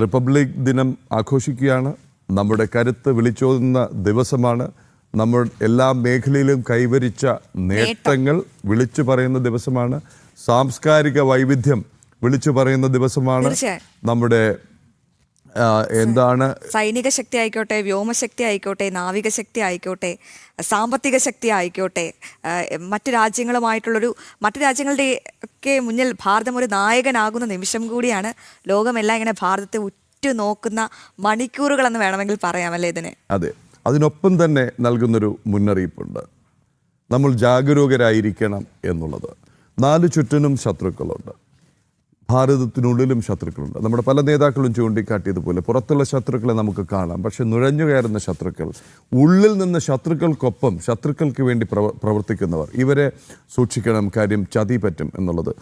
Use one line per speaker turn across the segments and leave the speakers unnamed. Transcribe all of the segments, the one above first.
Republic ദിനം ആഘോഷിക്കുകയാണ്. നമ്മുടെ കരുത്ത് വിളിച്ചോതുന്ന ദിവസമാണ്. നമ്മൾ എല്ലാ മേഖലയിലും കൈവരിച്ച നേട്ടങ്ങൾ വിളിച്ചു പറയുന്ന ദിവസമാണ്. സാംസ്കാരിക വൈവിധ്യം വിളിച്ചു പറയുന്ന ദിവസമാണ്. നമ്മുടെ എന്താണ്?
സൈനിക ശക്തി ആയിക്കോട്ടെ വ്യോമശക്തി ആയിക്കോട്ടെ നാവിക ശക്തി ആയിക്കോട്ടെ സാമ്പത്തിക ശക്തി ആയിക്കോട്ടെ മറ്റു രാജ്യങ്ങളുമായിട്ടുള്ളൊരു മറ്റു രാജ്യങ്ങളുടെ ഒക്കെ മുന്നിൽ ഭാരതം ഒരു നായകനാകുന്ന നിമിഷം കൂടിയാണ് ലോകമെല്ലാം ഇങ്ങനെ ഭാരതത്തെ ഉറ്റു നോക്കുന്ന മണിക്കൂറുകളെന്ന് വേണമെങ്കിൽ പറയാമല്ലേ ഇതിന്?
അതെ. അതിനൊപ്പം തന്നെ നൽകുന്നൊരു മുന്നറിയിപ്പുണ്ട്. നമ്മൾ ജാഗരൂകരായിരിക്കണം എന്നുള്ളത്. നാല് ചുറ്റിനും ശത്രുക്കളുണ്ട്. ഭാരതത്തിനുള്ളിലും ശത്രുക്കളുണ്ട്. നമ്മുടെ പല നേതാക്കളും ചൂണ്ടിക്കാട്ടിയതുപോലെ പുറത്തുള്ള ശത്രുക്കളെ നമുക്ക് കാണാം. പക്ഷെ നുഴഞ്ഞു കയറുന്ന ശത്രുക്കൾ ഉള്ളിൽ നിന്ന് ശത്രുക്കൾക്കൊപ്പം ശത്രുക്കൾക്ക് വേണ്ടി പ്രവ പ്രവർത്തിക്കുന്നവർ ഇവരെ സൂക്ഷിക്കണം കാര്യം ചതി പറ്റും എന്നുള്ളത്.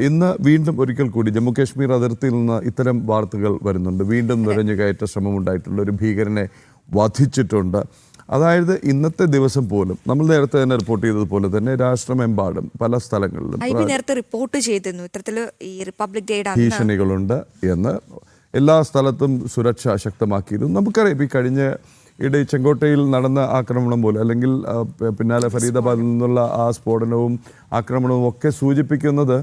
ഇന്ന് വീണ്ടും ഒരിക്കൽ കൂടി ജമ്മു കാശ്മീർ അതിർത്തിയിൽ നിന്ന് ഇത്തരം വാർത്തകൾ വരുന്നുണ്ട്. വീണ്ടും നുഴഞ്ഞു കയറ്റ ശ്രമമുണ്ടായിട്ടുള്ള ഒരു ഭീകരനെ വധിച്ചിട്ടുണ്ട്. അതായത് ഇന്നത്തെ ദിവസം പോലും നമ്മൾ നേരത്തെ തന്നെ റിപ്പോർട്ട് ചെയ്തതുപോലെ തന്നെ രാഷ്ട്രമെമ്പാടും പല സ്ഥലങ്ങളിലും
നേരത്തെ റിപ്പോർട്ട് ചെയ്തിരുന്നു. ഇത്തരത്തിൽ ഈ റിപ്പബ്ലിക് ഡേയുടെ
ഭീഷണികളുണ്ട് എന്ന് എല്ലാ സ്ഥലത്തും സുരക്ഷ ശക്തമാക്കിയിരുന്നു നമുക്കറിയാം. ഈ കഴിഞ്ഞ ഇടയിൽ ചെങ്കോട്ടയിൽ നടന്ന ആക്രമണം പോലെ അല്ലെങ്കിൽ പിന്നാലെ ഫരീദാബാദിൽ നിന്നുള്ള ആ സ്ഫോടനവും ആക്രമണവും ഒക്കെ സൂചിപ്പിക്കുന്നത്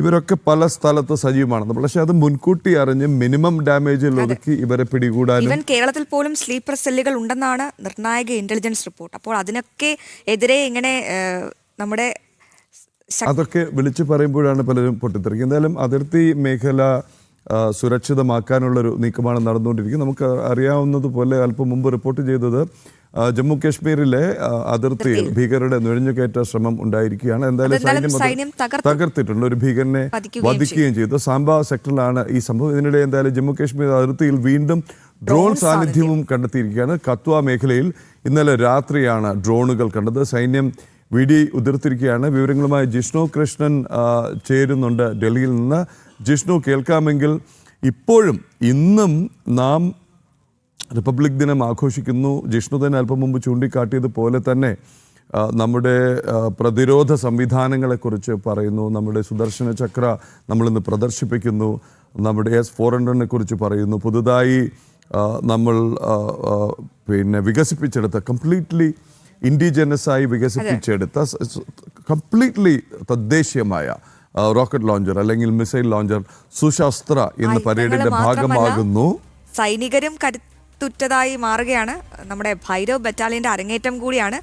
ഇവരൊക്കെ പല സ്ഥലത്ത് സജീവമാണ് പക്ഷെ അത് മുൻകൂട്ടി അറിഞ്ഞ് മിനിമം ഡാമേജിൽ ഒതുക്കി ഇവരെ പിടികൂടാനും
കേരളത്തിൽ പോലും സ്ലീപ്പർ സെല്ലുകൾ ഉണ്ടെന്നാണ് നിർണായക ഇന്റലിജൻസ് റിപ്പോർട്ട് അപ്പോൾ അതിനൊക്കെ എതിരെ ഇങ്ങനെ നമ്മുടെ
അതൊക്കെ വിളിച്ചു പറയുമ്പോഴാണ് പലരും പൊട്ടിത്തെറിക്കുക. എന്തായാലും അതിർത്തി മേഖല സുരക്ഷിതമാക്കാനുള്ളൊരു നീക്കമാണ് നടന്നുകൊണ്ടിരിക്കുന്നത്. നമുക്ക് അറിയാവുന്നതുപോലെ അല്പം മുമ്പ് റിപ്പോർട്ട് ചെയ്തത് ജമ്മു കാശ്മീരിലെ അതിർത്തിയിൽ ഭീകരരുടെ നുഴഞ്ഞുകയറ്റ ശ്രമം ഉണ്ടായിരിക്കുകയാണ്. എന്തായാലും സൈന്യം തകർത്തിട്ടുണ്ട്. ഒരു ഭീകരനെ
വധിക്കുകയും
ചെയ്തു. സാംബ സെക്ടറിലാണ് ഈ സംഭവം. ഇതിനിടെ എന്തായാലും ജമ്മു കാശ്മീർ അതിർത്തിയിൽ വീണ്ടും ഡ്രോൺ സാന്നിധ്യവും കണ്ടെത്തിയിരിക്കുകയാണ്. കത്വ മേഖലയിൽ ഇന്നലെ രാത്രിയാണ് ഡ്രോണുകൾ കണ്ടത്. സൈന്യം വീഡിയോ ഉതിർത്തിരിക്കുകയാണ്. വിവരങ്ങളുമായി ജിഷ്ണു കൃഷ്ണൻ ചേരുന്നുണ്ട് ഡൽഹിയിൽ നിന്ന്. ജിഷ്ണു കേൾക്കാമെങ്കിൽ ഇപ്പോഴും ഇന്നും നാം റിപ്പബ്ലിക് ദിനം ആഘോഷിക്കുന്നു. ജിഷ്ണു തന്നെ അല്പം മുമ്പ് ചൂണ്ടിക്കാട്ടിയതുപോലെ തന്നെ നമ്മുടെ പ്രതിരോധ സംവിധാനങ്ങളെക്കുറിച്ച് പറയുന്നു. നമ്മുടെ സുദർശന ചക്ര നമ്മളിന്ന് പ്രദർശിപ്പിക്കുന്നു. നമ്മുടെ എസ് ഫോർ ഹൺഡ്രഡിനെ കുറിച്ച് പറയുന്നു. പുതുതായി നമ്മൾ പിന്നെ വികസിപ്പിച്ചെടുത്ത കംപ്ലീറ്റ്ലി ഇൻഡിജിനസ് ആയി വികസിപ്പിച്ചെടുത്ത കംപ്ലീറ്റ്ലി തദ്ദേശീയമായ റോക്കറ്റ് ലോഞ്ചർ അല്ലെങ്കിൽ മിസൈൽ ലോഞ്ചർ സുശാസ്ത്ര ഇന്ന് പരേഡിന്റെ ഭാഗമാകുന്നു.
സൈനികരും കരുത്തുറ്റതായി മാറുകയാണ്. നമ്മുടെ ഭൈരവ് ബറ്റാലിയന്റെ അരങ്ങേറ്റം കൂടിയാണ്.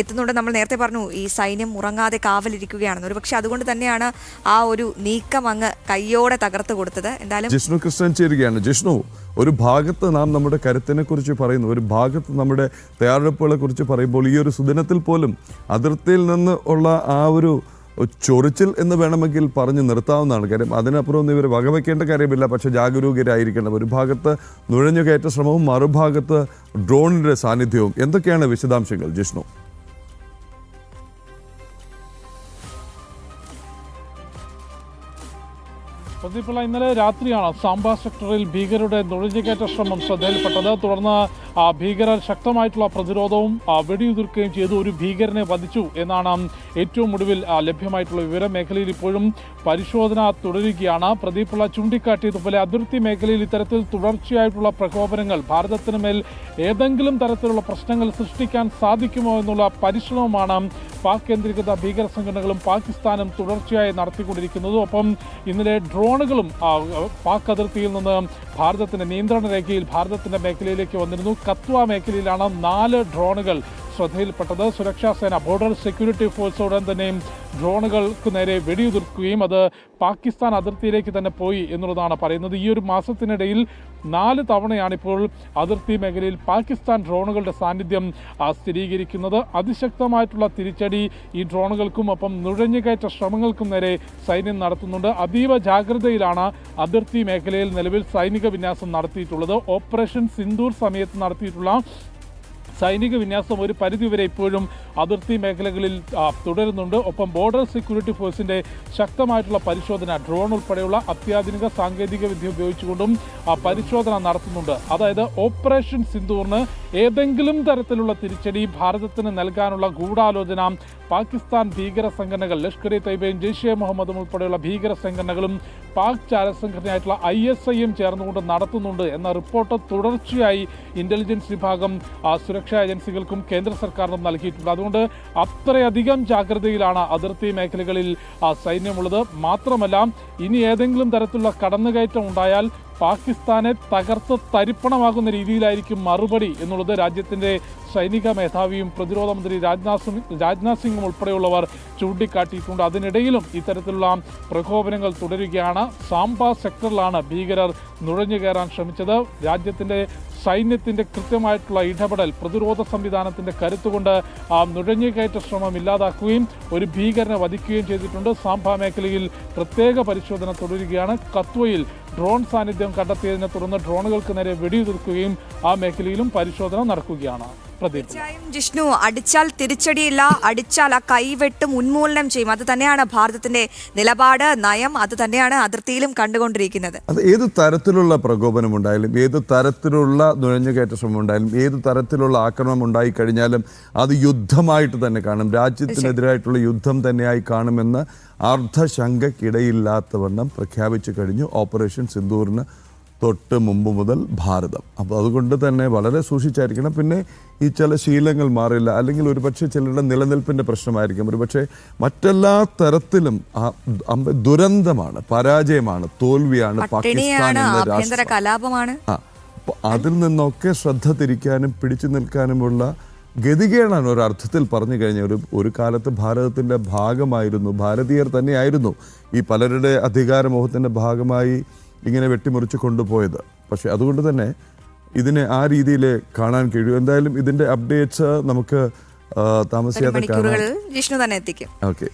എത്തുന്നുണ്ട്. നമ്മൾ നേരത്തെ പറഞ്ഞു ഈ സൈന്യം ഉറങ്ങാതെ കാവലിരിക്കുകയാണെന്ന് ഒരു പക്ഷെ അതുകൊണ്ട് തന്നെയാണ് ആ ഒരു നീക്കം അങ്ങ് കയ്യോടെ തകർത്ത് കൊടുത്തത്. എന്തായാലും
ജിഷ്ണു കൃഷ്ണൻ ചേരുകയാണ്. ജിഷ്ണു ഒരു ഭാഗത്ത് നാം നമ്മുടെ കരുത്തിനെ കുറിച്ച് പറയുന്നു. ഒരു ഭാഗത്ത് നമ്മുടെ തയ്യാറെടുപ്പുകളെ കുറിച്ച് പറയുമ്പോൾ ഈ ഒരു സുദിനത്തിൽ പോലും അതിർത്തിയിൽ നിന്ന് ഉള്ള ആ ഒരു ചൊറിച്ചിൽ എന്ന് വേണമെങ്കിൽ പറഞ്ഞു നിർത്താവുന്നതാണ് കാര്യം. അതിനപ്പുറം ഒന്നും ഇവർ വകവെക്കേണ്ട കാര്യമില്ല. പക്ഷേ ജാഗരൂകരായിരിക്കണം. ഒരു ഭാഗത്ത് നുഴഞ്ഞു കയറ്റ ശ്രമവും മറുഭാഗത്ത് ഡ്രോണിന്റെ സാന്നിധ്യവും. എന്തൊക്കെയാണ് വിശദാംശങ്ങൾ ജിഷ്ണു?
പ്രദീപിള്ള ഇന്നലെ രാത്രിയാണ് സാംബ സെക്ടറിൽ ഭീകരരുടെ നുഴഞ്ഞുകയറ്റ ശ്രമം ശ്രദ്ധയിൽപ്പെട്ടത്. തുടർന്ന് ഭീകരർ ശക്തമായിട്ടുള്ള പ്രതിരോധവും വെടിയുതിർക്കുകയും ചെയ്തു. ഒരു ഭീകരനെ വധിച്ചു എന്നാണ് ഏറ്റവും ഒടുവിൽ ലഭ്യമായിട്ടുള്ള വിവരം. മേഖലയിൽ ഇപ്പോഴും പരിശോധന തുടരുകയാണ്. പ്രദീപുള്ള ചൂണ്ടിക്കാട്ടിയതുപോലെ അതിർത്തി മേഖലയിൽ ഇത്തരത്തിൽ തുടർച്ചയായിട്ടുള്ള പ്രകോപനങ്ങൾ ഭാരതത്തിന് മേൽ ഏതെങ്കിലും തരത്തിലുള്ള പ്രശ്നങ്ങൾ സൃഷ്ടിക്കാൻ സാധിക്കുമോ എന്നുള്ള പരിശ്രമമാണ് പാക് കേന്ദ്രീകൃത ഭീകര സംഘടനകളും പാകിസ്ഥാനും തുടർച്ചയായി നടത്തിക്കൊണ്ടിരിക്കുന്നത്. ഒപ്പം ഇന്നലെ ഡ്രോണുകളും പാക് അതിർത്തിയിൽ നിന്ന് ഭാരതത്തിന്റെ നിയന്ത്രണ രേഖയിൽ ഭാരതത്തിന്റെ മേഖലയിലേക്ക് വന്നിരുന്നു. കത്വ മേഖലയിലാണ് നാല് ഡ്രോണുകൾ ശ്രദ്ധയിൽപ്പെട്ടത്. സുരക്ഷാ സേന ബോർഡർ സെക്യൂരിറ്റി ഫോഴ്സ് ഉടൻ തന്നെയും ഡ്രോണുകൾക്ക് നേരെ വെടിയുതിർക്കുകയും അത് പാകിസ്ഥാൻ അതിർത്തിയിലേക്ക് തന്നെ പോയി എന്നുള്ളതാണ് പറയുന്നത്. ഈ ഒരു മാസത്തിനിടയിൽ നാല് തവണയാണ് ഇപ്പോൾ അതിർത്തി മേഖലയിൽ പാകിസ്ഥാൻ ഡ്രോണുകളുടെ സാന്നിധ്യം സ്ഥിരീകരിക്കുന്നത്. അതിശക്തമായിട്ടുള്ള തിരിച്ചടി ഈ ഡ്രോണുകൾക്കും ഒപ്പം നുഴഞ്ഞുകയറ്റ ശ്രമങ്ങൾക്കും നേരെ സൈന്യം നടത്തുന്നുണ്ട്. അതീവ ജാഗ്രതയിലാണ് അതിർത്തി മേഖലയിൽ നിലവിൽ സൈനിക വിന്യാസം നടത്തിയിട്ടുള്ളത്. ഓപ്പറേഷൻ സിന്ദൂർ സമയത്ത് നടത്തിയിട്ടുള്ള സൈനിക വിന്യാസം ഒരു പരിധിവരെ ഇപ്പോഴും അതിർത്തി മേഖലകളിൽ തുടരുന്നുണ്ട്. ഒപ്പം ബോർഡർ സെക്യൂരിറ്റി ഫോഴ്സിന്റെ ശക്തമായിട്ടുള്ള പരിശോധന ഡ്രോൺ ഉൾപ്പെടെയുള്ള അത്യാധുനിക സാങ്കേതിക വിദ്യ ഉപയോഗിച്ചുകൊണ്ടും പരിശോധന നടത്തുന്നുണ്ട്. അതായത് ഓപ്പറേഷൻ സിന്ദൂറിന് ഏതെങ്കിലും തരത്തിലുള്ള തിരിച്ചടി ഭാരതത്തിന് നൽകാനുള്ള ഗൂഢാലോചന പാകിസ്ഥാൻ ഭീകര സംഘടനകൾ ലഷ്കർ ഇ തൈബയും ജെയ്ഷെ മുഹമ്മദും ഉൾപ്പെടെയുള്ള ഭീകര സംഘടനകളും പാക് ചാരസംഘടനയായിട്ടുള്ള ഐ എസ് ഐ എം ചേർന്നുകൊണ്ട് നടത്തുന്നുണ്ട് എന്ന റിപ്പോർട്ട് തുടർച്ചയായി ഇന്റലിജൻസ് വിഭാഗം സുരക്ഷാ ഏജൻസികൾക്കും കേന്ദ്ര സർക്കാരിനും നൽകിയിട്ടുണ്ട്. അതുകൊണ്ട് അത്രയധികം ജാഗ്രതയിലാണ് അതിർത്തി മേഖലകളിൽ സൈന്യമുള്ളത്. മാത്രമല്ല ഇനി ഏതെങ്കിലും തരത്തിലുള്ള കടന്നുകയറ്റം ഉണ്ടായാൽ പാകിസ്ഥാനെ തകർത്ത് തരിപ്പണമാകുന്ന രീതിയിലായിരിക്കും മറുപടി എന്നുള്ളത് രാജ്യത്തിന്റെ സൈനിക മേധാവിയും പ്രതിരോധ മന്ത്രി രാജ്നാഥ് സിംഗ് രാജ്നാഥ് സിംഗും ഉൾപ്പെടെയുള്ളവർ ചൂണ്ടിക്കാട്ടിയിട്ടുണ്ട്. അതിനിടയിലും ഇത്തരത്തിലുള്ള പ്രകോപനങ്ങൾ തുടരുകയാണ്. സാംബ സെക്ടറിലാണ് ഭീകരർ നുഴഞ്ഞു കയറാൻ ശ്രമിച്ചത്. രാജ്യത്തിന്റെ സൈന്യത്തിന്റെ കൃത്യമായിട്ടുള്ള ഇടപെടൽ പ്രതിരോധ സംവിധാനത്തിന്റെ കരുത്തുകൊണ്ട് നുഴഞ്ഞുകയറ്റ ശ്രമം ഇല്ലാതാക്കുകയും ഒരു ഭീകരനെ വധിക്കുകയും ചെയ്തിട്ടുണ്ട്. സാംബ മേഖലയിൽ പ്രത്യേക പരിശോധന തുടരുകയാണ്. കത്വയിൽ ഡ്രോൺ സാന്നിധ്യം കണ്ടെത്തിയതിനെ തുടർന്ന് ഡ്രോണുകൾക്ക് നേരെ വെടിയുതിർക്കുകയും ആ മേഖലയിലും പരിശോധന നടക്കുകയാണ്.
തീർച്ചയായും ജിഷ്ണു അടിച്ചാൽ തിരിച്ചടിയില്ല അടിച്ചാൽ ആ കൈവെട്ടും ഉന്മൂലനം ചെയ്യും. അത് തന്നെയാണ് ഭാരതത്തിന്റെ നിലപാട് നയം അത് തന്നെയാണ് അതിർത്തിയിലും കണ്ടുകൊണ്ടിരിക്കുന്നത്.
അത് ഏത് തരത്തിലുള്ള പ്രകോപനം ഉണ്ടായാലും ഏത് തരത്തിലുള്ള നുഴഞ്ഞുകയറ്റ ശ്രമം ഉണ്ടായാലും ഏത് തരത്തിലുള്ള ആക്രമണം ഉണ്ടായി കഴിഞ്ഞാലും അത് യുദ്ധമായിട്ട് തന്നെ കാണും. രാജ്യത്തിനെതിരായിട്ടുള്ള യുദ്ധം തന്നെയായി കാണുമെന്ന് അർദ്ധശങ്കയ്ക്കിടയില്ലാത്തവണ്ണം പ്രഖ്യാപിച്ചു കഴിഞ്ഞു. ഓപ്പറേഷൻ സിന്ദൂറിന് തൊട്ട് മുമ്പ് മുതൽ ഭാരതം. അപ്പോൾ അതുകൊണ്ട് തന്നെ വളരെ സൂക്ഷിച്ചായിരിക്കണം. പിന്നെ ഈ ചില ശീലങ്ങൾ മാറില്ല. അല്ലെങ്കിൽ ഒരുപക്ഷെ ചിലരുടെ നിലനിൽപ്പിന്റെ പ്രശ്നമായിരിക്കും. ഒരുപക്ഷെ മറ്റെല്ലാ തരത്തിലും ദുരന്തമാണ് പരാജയമാണ് തോൽവിയാണ് പാകിസ്ഥാൻ എന്ന
കലാപമാണ്.
ആ അതിൽ നിന്നൊക്കെ ശ്രദ്ധ തിരിക്കാനും പിടിച്ചു നിൽക്കാനുമുള്ള ഗതികേടാണ് ഒരർത്ഥത്തിൽ പറഞ്ഞു കഴിഞ്ഞ ഒരു ഒരു കാലത്ത് ഭാരതത്തിന്റെ ഭാഗമായിരുന്നു. ഭാരതീയർ തന്നെയായിരുന്നു. ഈ പലരുടെ അധികാരമോഹത്തിന്റെ ഭാഗമായി ഇങ്ങനെ വെട്ടിമുറിച്ച് കൊണ്ടുപോയത്. പക്ഷേ അതുകൊണ്ട് തന്നെ ഇതിനെ ആ രീതിയിൽ കാണാൻ കഴിയും. എന്തായാലും ഇതിന്റെ അപ്ഡേറ്റ്സ് നമുക്ക്
താമസിക്കാതെ
താമസിയാതെ
ജിഷ്ണു തന്നെ എത്തിക്കും.
ഓക്കെ.